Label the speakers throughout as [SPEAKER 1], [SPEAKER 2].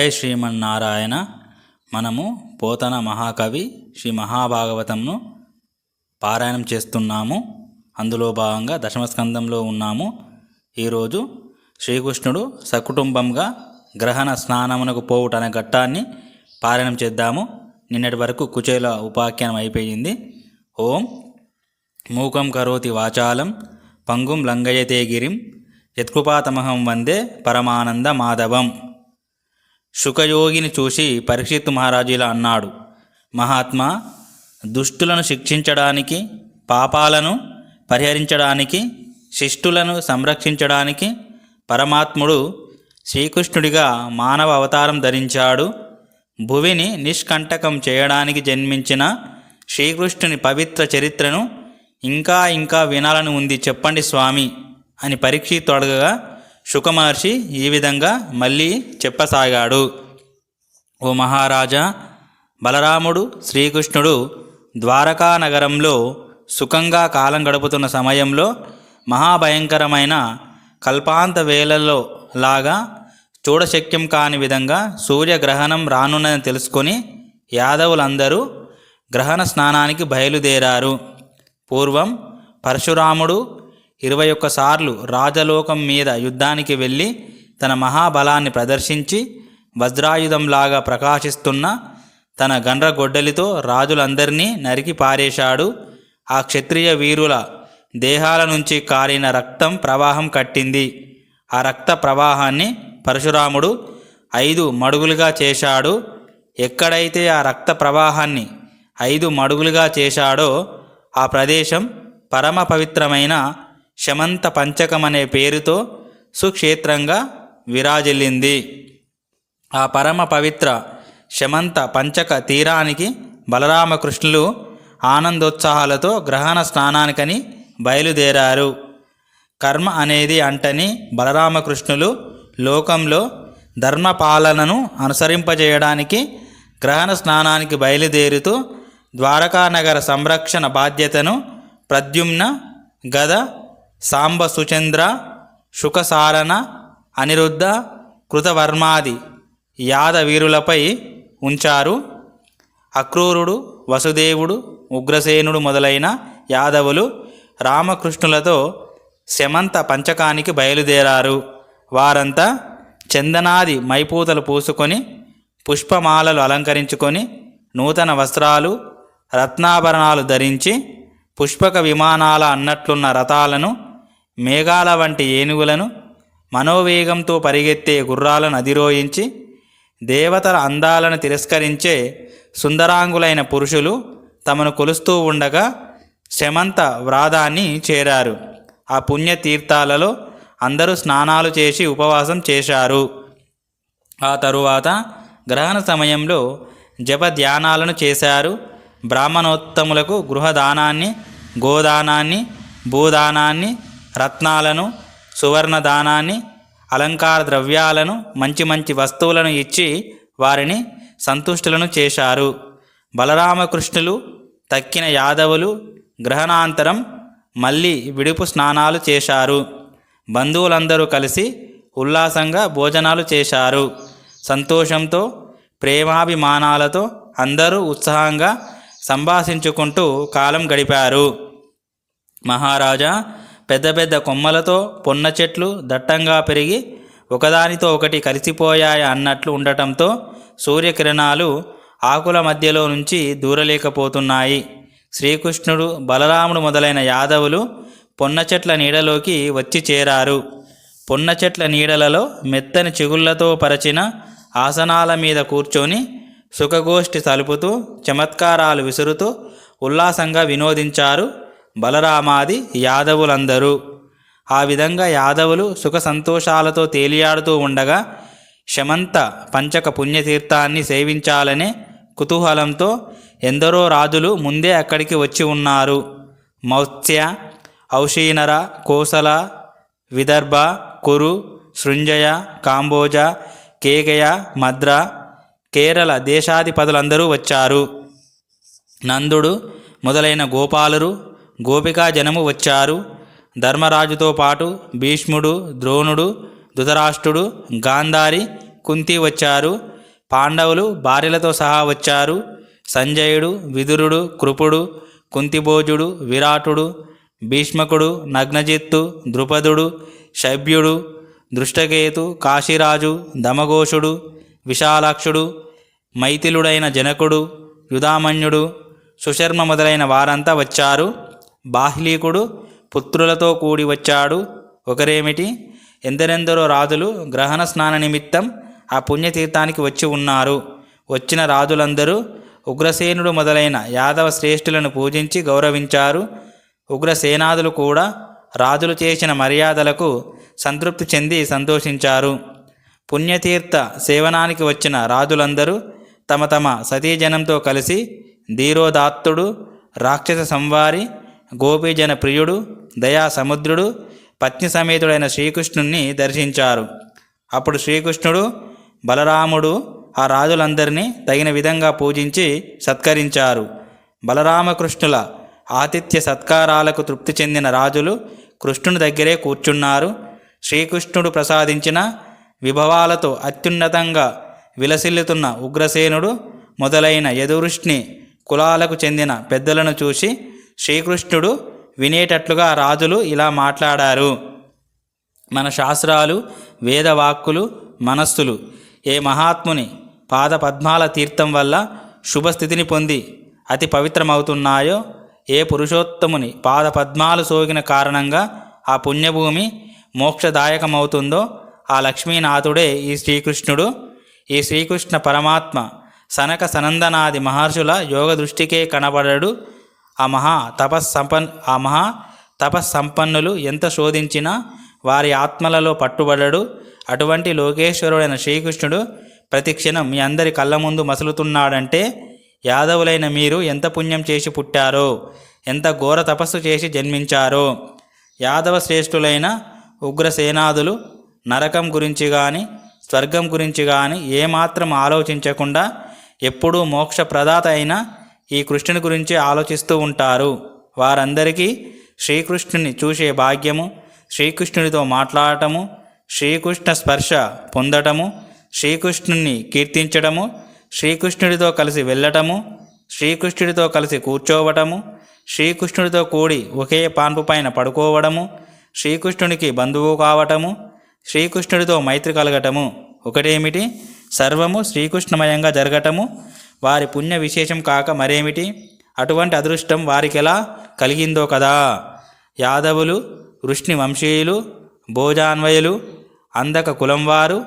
[SPEAKER 1] జై శ్రీమన్నారాయణ మనము పోతన మహాకవి శ్రీ మహాభాగవతంను పారాయణం చేస్తున్నాము. అందులో భాగంగా దశమస్కందంలో ఉన్నాము. ఈరోజు శ్రీకృష్ణుడు సకుటుంబంగా గ్రహణ స్నానమునకు పోవుట అనే ఘట్టాన్ని పారాయణం చేద్దాము. నిన్నటి వరకు కుచేల ఉపాఖ్యానం అయిపోయింది. ఓం మూకం కరోతి వాచాలం పంగుం లంగయతే గిరిం యత్కృపాతమహం వందే పరమానంద మాధవం. శుకయోగిని చూసి పరీక్షిత్ మహారాజు ఇలా అన్నాడు. మహాత్మా దుష్టులను శిక్షించడానికి పాపాలను పరిహరించడానికి శిష్టులను సంరక్షించడానికి పరమాత్ముడు శ్రీకృష్ణుడిగా మానవ అవతారం ధరించాడు. భువిని నిష్కంటకం చేయడానికి జన్మించిన శ్రీకృష్ణుని పవిత్ర చరిత్రను ఇంకా ఇంకా వినాలని ఉంది చెప్పండి స్వామి అని పరీక్షిత్తు అడగగా శుకమహర్షి ఈ విధంగా మళ్ళీ చెప్పసాగాడు. ఓ మహారాజా బలరాముడు శ్రీకృష్ణుడు ద్వారకా నగరంలో సుఖంగా కాలం గడుపుతున్న సమయంలో మహాభయంకరమైన కల్పాంత వేళల్లో లాగా చూడశక్యం కాని విధంగా సూర్యగ్రహణం రానున్నదని తెలుసుకొని యాదవులందరూ గ్రహణ స్నానానికి బయలుదేరారు. పూర్వం పరశురాముడు ఇరవై ఒక్కసార్లు రాజలోకం మీద యుద్ధానికి వెళ్ళి తన మహాబలాన్ని ప్రదర్శించి వజ్రాయుధంలాగా ప్రకాశిస్తున్న తన గండ్రగొడ్డలితో రాజులందరినీ నరికి పారేశాడు. ఆ క్షత్రియ వీరుల దేహాల నుంచి కారిన రక్తం ప్రవాహం కట్టింది. ఆ రక్త ప్రవాహాన్ని పరశురాముడు ఐదు మడుగులుగా చేశాడు. ఎక్కడైతే ఆ రక్త ప్రవాహాన్ని ఐదు మడుగులుగా చేశాడో ఆ ప్రదేశం పరమ పవిత్రమైన శమంత పంచకం అనే పేరుతో సుక్షేత్రంగా విరాజిల్లింది. ఆ పరమ పవిత్ర శమంత పంచక తీరానికి బలరామకృష్ణులు ఆనందోత్సాహాలతో గ్రహణ స్నానానికని బయలుదేరారు. కర్మ అనేది అంటని బలరామకృష్ణులు లోకంలో ధర్మపాలనను అనుసరింపజేయడానికి గ్రహణ స్నానానికి బయలుదేరుతూ ద్వారకానగర సంరక్షణ బాధ్యతను ప్రద్యుమ్న గద సాంబ సుచంద్ర శుకసారణ అనిరుద్ధ కృతవర్మాది యాదవీరులపై ఉంచారు. అక్రూరుడు వసుదేవుడు ఉగ్రసేనుడు మొదలైన యాదవులు రామకృష్ణులతో శమంత పంచకానికి బయలుదేరారు. వారంతా చందనాది మైపూతలు పూసుకొని పుష్పమాలలు అలంకరించుకొని నూతన వస్త్రాలు రత్నాభరణాలు ధరించి పుష్పక విమానాల అన్నట్లున్న రథాలను మేఘాల వంటి ఏనుగులను మనోవేగంతో పరిగెత్తే గుర్రాలను అధిరోహించి దేవతల అందాలను తిరస్కరించే సుందరాంగులైన పురుషులు తమను కొలుస్తూ ఉండగా శమంత వ్రాదాన్ని చేరారు. ఆ పుణ్యతీర్థాలలో అందరూ స్నానాలు చేసి ఉపవాసం చేశారు. ఆ తరువాత గ్రహణ సమయంలో జప ధ్యానాలను చేశారు. బ్రాహ్మణోత్తములకు గృహదానాన్ని గోదానాన్ని భూదానాన్ని రత్నాలను సువర్ణదానాన్ని అలంకార ద్రవ్యాలను మంచి మంచి వస్తువులను ఇచ్చి వారిని సంతుష్టులను చేశారు. బలరామకృష్ణులు తక్కిన యాదవులు గ్రహణాంతరం మళ్ళీ విడుపు స్నానాలు చేశారు. బంధువులందరూ కలిసి ఉల్లాసంగా భోజనాలు చేశారు. సంతోషంతో ప్రేమాభిమానాలతో అందరూ ఉత్సాహంగా సంభాషించుకుంటూ కాలం గడిపారు. మహారాజా పెద్ద పెద్ద కొమ్మలతో పొన్న చెట్లు దట్టంగా పెరిగి ఒకదానితో ఒకటి కలిసిపోయాయి అన్నట్లు ఉండటంతో సూర్యకిరణాలు ఆకుల మధ్యలో నుంచి దూరలేకపోతున్నాయి. శ్రీకృష్ణుడు బలరాముడు మొదలైన యాదవులు పొన్న చెట్ల నీడలోకి వచ్చి చేరారు. పొన్న చెట్ల నీడలలో మెత్తని చిగుళ్ళతో పరచిన ఆసనాల మీద కూర్చొని సుఖగోష్ఠి సలుపుతూ చమత్కారాలు విసురుతూ ఉల్లాసంగా వినోదించారు బలరామాది యాదవులందరూ. ఆ విధంగా యాదవులు సుఖ సంతోషాలతో తేలియాడుతూ ఉండగా శమంత పంచక పుణ్యతీర్థాన్ని సేవించాలనే కుతూహలంతో ఎందరో రాజులు ముందే అక్కడికి వచ్చి ఉన్నారు. మౌత్స్య ఔషీనర కోసల విదర్భ కురు శృంజయ కాంబోజ కేకయ మద్ర కేరళ దేశాధిపతులందరూ వచ్చారు. నందుడు మొదలైన గోపాలురు గోపికా జనము వచ్చారు. ధర్మరాజుతో పాటు భీష్ముడు ద్రోణుడు ధృతరాష్ట్రుడు గాంధారి కుంతి వచ్చారు. పాండవులు భార్యలతో సహా వచ్చారు. సంజయుడు విదురుడు కృపుడు కుంతిభోజుడు విరాటుడు భీష్మకుడు నగ్నజిత్తు ద్రుపదుడు శభ్యుడు దృష్టకేతు కాశీరాజు దమఘోషుడు విశాలాక్షుడు మైథిలుడైన జనకుడు యుధామన్యుడు సుశర్మ మొదలైన వారంతా వచ్చారు. బాహ్లీకుడు పుత్రులతో కూడి వచ్చాడు. ఒకరేమిటి? ఎందరెందరో రాజులు గ్రహణ స్నాన నిమిత్తం ఆ పుణ్యతీర్థానికి వచ్చి ఉన్నారు. వచ్చిన రాజులందరూ ఉగ్రసేనుడు మొదలైన యాదవ శ్రేష్ఠులను పూజించి గౌరవించారు. ఉగ్రసేనాదులు కూడా రాజులు చేసిన మర్యాదలకు సంతృప్తి చెంది సంతోషించారు. పుణ్యతీర్థ సేవనానికి వచ్చిన రాజులందరూ తమ తమ సతీజనంతో కలిసి ధీరోదాత్తుడు రాక్షస సంవారి గోపీజన ప్రియుడు దయా సముద్రుడు పత్ని సమేతుడైన శ్రీకృష్ణుణ్ణి దర్శించారు. అప్పుడు శ్రీకృష్ణుడు బలరాముడు ఆ రాజులందరినీ తగిన విధంగా పూజించి సత్కరించారు. బలరామకృష్ణుల ఆతిథ్య సత్కారాలకు తృప్తి చెందిన రాజులు కృష్ణుని దగ్గరే కూర్చున్నారు. శ్రీకృష్ణుడు ప్రసాదించిన విభవాలతో అత్యున్నతంగా విలసిల్లుతున్న ఉగ్రసేనుడు మొదలైన యదువృష్ణి కులాలకు చెందిన పెద్దలను చూసి శ్రీకృష్ణుడు వినేటట్లుగా రాజులు ఇలా మాట్లాడారు. మన శాస్త్రాలు వేదవాక్కులు మనస్సులు. ఏ మహాత్ముని పాద పద్మాల తీర్థం వల్ల శుభస్థితిని పొంది అతి పవిత్రమవుతున్నాయో ఏ పురుషోత్తముని పాద పద్మాలు సోకిన కారణంగా ఆ పుణ్యభూమి మోక్షదాయకమవుతుందో ఆ లక్ష్మీనాథుడే ఈ శ్రీకృష్ణుడు. ఈ శ్రీకృష్ణ పరమాత్మ సనక సనందనాది మహర్షుల యోగ దృష్టికే కనబడడు. ఆ మహా తపస్సంపన్ ఆ మహా తపస్సంపన్నులు ఎంత శోధించినా వారి ఆత్మలలో పట్టుబడడు. అటువంటి లోకేశ్వరుడైన శ్రీకృష్ణుడు ప్రతిక్షణం మీ అందరి కళ్ళ ముందు మసులుతున్నాడంటే యాదవులైన మీరు ఎంత పుణ్యం చేసి పుట్టారో ఎంత ఘోర తపస్సు చేసి జన్మించారో యాదవ శ్రేష్ఠులైన ఉగ్రసేనాదులు నరకం గురించి కానీ స్వర్గం గురించి కానీ ఏమాత్రం ఆలోచించకుండా ఎప్పుడూ మోక్ష ప్రదాత అయిన ఈ కృష్ణుని గురించి ఆలోచిస్తూ ఉంటారు. వారందరికీ శ్రీకృష్ణుని చూసే భాగ్యము శ్రీకృష్ణునితో మాట్లాడటము శ్రీకృష్ణ స్పర్శ పొందటము శ్రీకృష్ణుని కీర్తించడము శ్రీకృష్ణుడితో కలిసి వెళ్ళటము శ్రీకృష్ణుడితో కలిసి కూర్చోవటము శ్రీకృష్ణుడితో కూడి ఒకే పాన్పు పైన పడుకోవడము శ్రీకృష్ణునికి బంధువు కావటము శ్రీకృష్ణుడితో మైత్రి కలగటము. ఒకటేమిటి? సర్వము శ్రీకృష్ణమయంగా జరగటము వారి పుణ్య విశేషం కాక మరేమిటి? అటువంటి అదృష్టం వారికెలా కలిగిందో కదా? యాదవులు వృష్ణి వంశీయులు భోజాన్వయులు అందక కులం వారు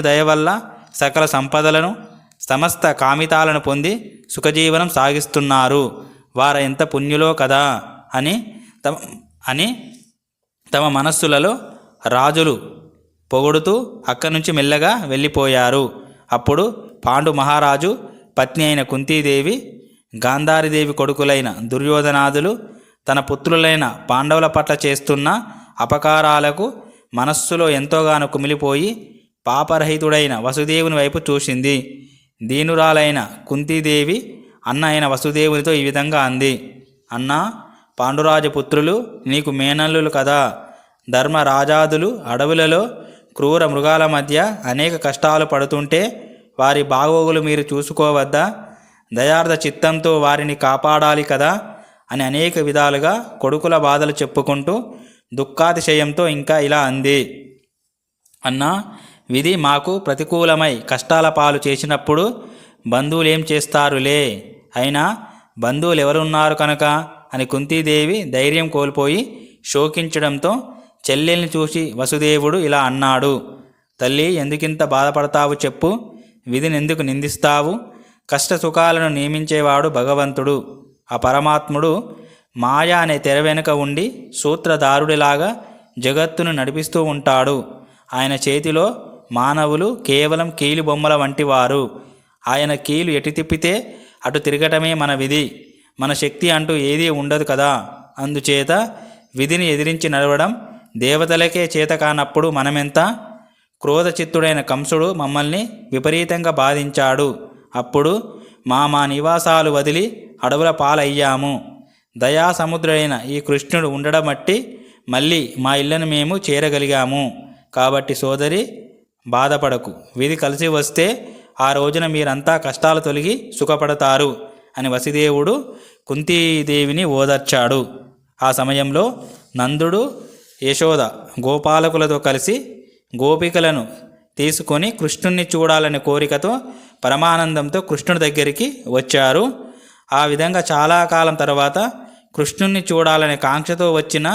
[SPEAKER 1] దయ వల్ల సకల సంపదలను సమస్త కామితాలను పొంది సుఖజీవనం సాగిస్తున్నారు. వారు ఎంత పుణ్యులో కదా? అని తమ అని తమ మనస్సులలో రాజులు పొగుడుతూ అక్కడి నుంచి మెల్లగా వెళ్ళిపోయారు. అప్పుడు పాండు మహారాజు పత్ని అయిన కుంతీదేవి గాంధారీదేవి కొడుకులైన దుర్యోధనాదులు తన పుత్రులైన పాండవుల పట్ల చేస్తున్న అపకారాలకు మనస్సులో ఎంతోగానో కుమిలిపోయి పాపరహితుడైన వసుదేవుని వైపు చూసింది. దీనురాలైన కుంతీదేవి అన్న అయిన వసుదేవునితో ఈ విధంగా అంది. అన్నా పాండురాజపుత్రులు నీకు మేనల్లులు కదా. ధర్మరాజాదులు అడవులలో క్రూర మృగాల మధ్య అనేక కష్టాలు పడుతుంటే వారి బాగోగులు మీరు చూసుకోవద్దా? దయార్థ చిత్తంతో వారిని కాపాడాలి కదా? అని అనేక విధాలుగా కొడుకుల బాధలు చెప్పుకుంటూ దుఃఖాతిశయంతో ఇంకా ఇలా అంది. అన్నా విధి మాకు ప్రతికూలమై కష్టాల పాలు చేసినప్పుడు బంధువులు ఏం చేస్తారులే? అయినా బంధువులు ఎవరున్నారు కనుక? అని కుంతీదేవి ధైర్యం కోల్పోయి శోకించడంతో చెల్లెల్ని చూసి వసుదేవుడు ఇలా అన్నాడు. తల్లి ఎందుకింత బాధపడతావు చెప్పు? విధిని ఎందుకు నిందిస్తావు? కష్ట సుఖాలను నియమించేవాడు భగవంతుడు. ఆ పరమాత్ముడు మాయ అనే తెర వెనుక ఉండి సూత్రధారుడిలాగా జగత్తును నడిపిస్తూ ఉంటాడు. ఆయన చేతిలో మానవులు కేవలం కీలు బొమ్మల వంటివారు. ఆయన కీలు ఎటు తిప్పితే అటు తిరగటమే మన విధి. మన శక్తి అంటూ ఏదీ ఉండదు కదా. అందుచేత విధిని ఎదిరించి నడవడం దేవతలకే చేత కానప్పుడు మనమెంత? క్రోధచిత్తుడైన కంసుడు మమ్మల్ని విపరీతంగా బాధించాడు. అప్పుడు మా మా నివాసాలు వదిలి అడవుల పాలయ్యాము. దయాసముద్రుడైన ఈ కృష్ణుడు ఉండడం బట్టి మళ్ళీ మా ఇళ్ళను మేము చేరగలిగాము. కాబట్టి సోదరి బాధపడకు. విధి కలిసి వస్తే ఆ రోజున మీరంతా కష్టాలు తొలగి సుఖపడతారు అని వసుదేవుడు కుంతీదేవిని ఓదార్చాడు. ఆ సమయంలో నందుడు యశోద గోపాలకులతో కలిసి గోపికలను తీసుకొని కృష్ణుణ్ణి చూడాలనే కోరికతో పరమానందంతో కృష్ణుడి దగ్గరికి వచ్చారు. ఆ విధంగా చాలా కాలం తర్వాత కృష్ణుణ్ణి చూడాలనే కాంక్షతో వచ్చిన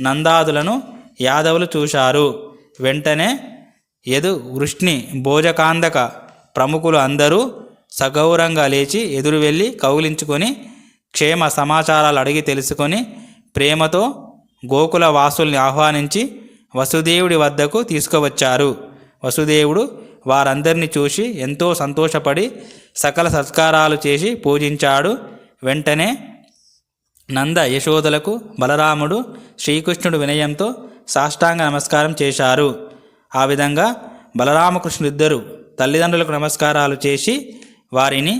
[SPEAKER 1] నందాదులను యాదవులు చూశారు. వెంటనే యదు వృష్ణి భోజకాందక ప్రముఖులు అందరూ సగౌరంగా లేచి ఎదురు వెళ్ళి కౌగిలించుకొని క్షేమ సమాచారాలు అడిగి తెలుసుకొని ప్రేమతో గోకుల వాసుల్ని ఆహ్వానించి వసుదేవుడి వద్దకు తీసుకువచ్చారు. వసుదేవుడు వారందరినీ చూసి ఎంతో సంతోషపడి సకల సత్కారాలు చేసి పూజించాడు. వెంటనే నంద యశోదలకు బలరాముడు శ్రీకృష్ణుడు వినయంతో సాష్టాంగ నమస్కారం చేశారు. ఆ విధంగా బలరామకృష్ణుడిద్దరు తల్లిదండ్రులకు నమస్కారాలు చేసి వారిని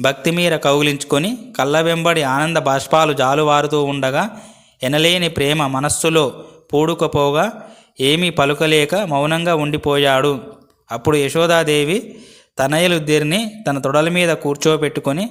[SPEAKER 1] భక్తి మీద కౌగిలించుకొని కళ్ళ వెంబడి ఆనంద బాష్పాలు జాలువారుతూ ఉండగా ఎనలేని ప్రేమ మనస్సులో పూడుకపోగా ఏమీ పలుకలేక మౌనంగా ఉండిపోయాడు. అప్పుడు యశోదాదేవి తనయలుద్దరిని తన తొడల మీద కూర్చోబెట్టుకొని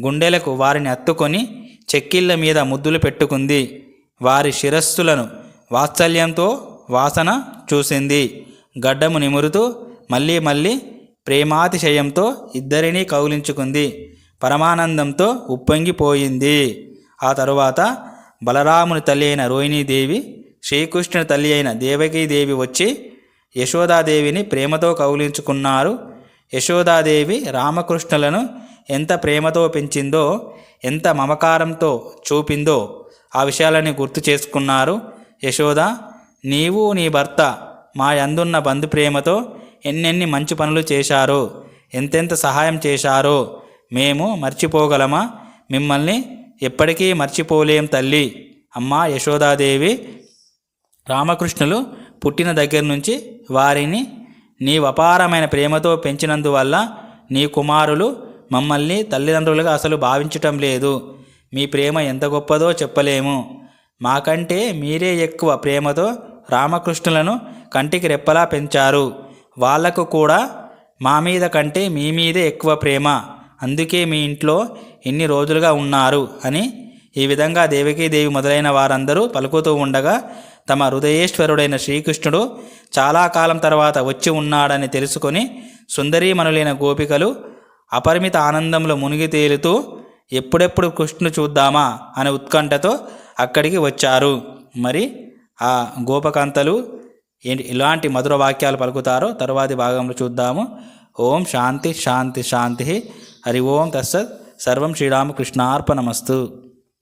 [SPEAKER 1] గుండెలకు వారిని అత్తుకొని చెక్కిళ్ళ మీద ముద్దులు పెట్టుకుంది. వారి శిరస్సులను వాత్సల్యంతో వాసన చూసింది. గడ్డము నిమురుతూ మళ్ళీ మళ్ళీ ప్రేమాతిశయంతో ఇద్దరినీ కౌలించుకుంది. పరమానందంతో ఉప్పొంగిపోయింది. ఆ తరువాత బలరాముని తల్లి అయిన రోహిణీదేవి శ్రీకృష్ణుని తల్లి అయిన దేవకీదేవి వచ్చి యశోదాదేవిని ప్రేమతో కౌలించుకున్నారు. యశోదాదేవి రామకృష్ణులను ఎంత ప్రేమతో పెంచిందో ఎంత మమకారంతో చూపిందో ఆ విషయాలని గుర్తు చేసుకున్నారు. యశోద నీవు నీ భర్త మా యందున్న బంధు ప్రేమతో ఎన్నెన్ని మంచి పనులు చేశారో ఎంతెంత సహాయం చేశారో మేము మర్చిపోగలమా? మిమ్మల్ని ఎప్పటికీ మర్చిపోలేం తల్లి. అమ్మా యశోదాదేవి రామకృష్ణులు పుట్టిన దగ్గర నుంచి వారిని నీ అపారమైన ప్రేమతో పెంచినందువల్ల నీ కుమారులు మమ్మల్ని తల్లిదండ్రులుగా అసలు భావించటం లేదు. మీ ప్రేమ ఎంత గొప్పదో చెప్పలేము. మాకంటే మీరే ఎక్కువ ప్రేమతో రామకృష్ణులను కంటికి రెప్పలా పెంచారు. వాళ్ళకు కూడా మా మీద కంటే మీ మీదే ఎక్కువ ప్రేమ. అందుకే మీ ఇంట్లో ఎన్ని రోజులుగా ఉన్నారు అని ఈ విధంగా దేవికీదేవి మొదలైన వారందరూ పలుకుతూ ఉండగా తమ హృదయేశ్వరుడైన శ్రీకృష్ణుడు చాలా కాలం తర్వాత వచ్చి ఉన్నాడని తెలుసుకొని సుందరీమణులైన గోపికలు అపరిమిత ఆనందంలో మునిగి తేలుతూ ఎప్పుడెప్పుడు కృష్ణుడు చూద్దామా అనే ఉత్కంఠతో అక్కడికి వచ్చారు. మరి ఆ గోపకాంతలు ఏంటి ఇలాంటి మధుర వాక్యాలు పలుకుతారో తరువాతి భాగంలో చూద్దాము. ఓం శాంతి శాంతి శాంతి. హరి ఓం తస్సత్. సర్వం శ్రీరామకృష్ణార్పణమస్తు.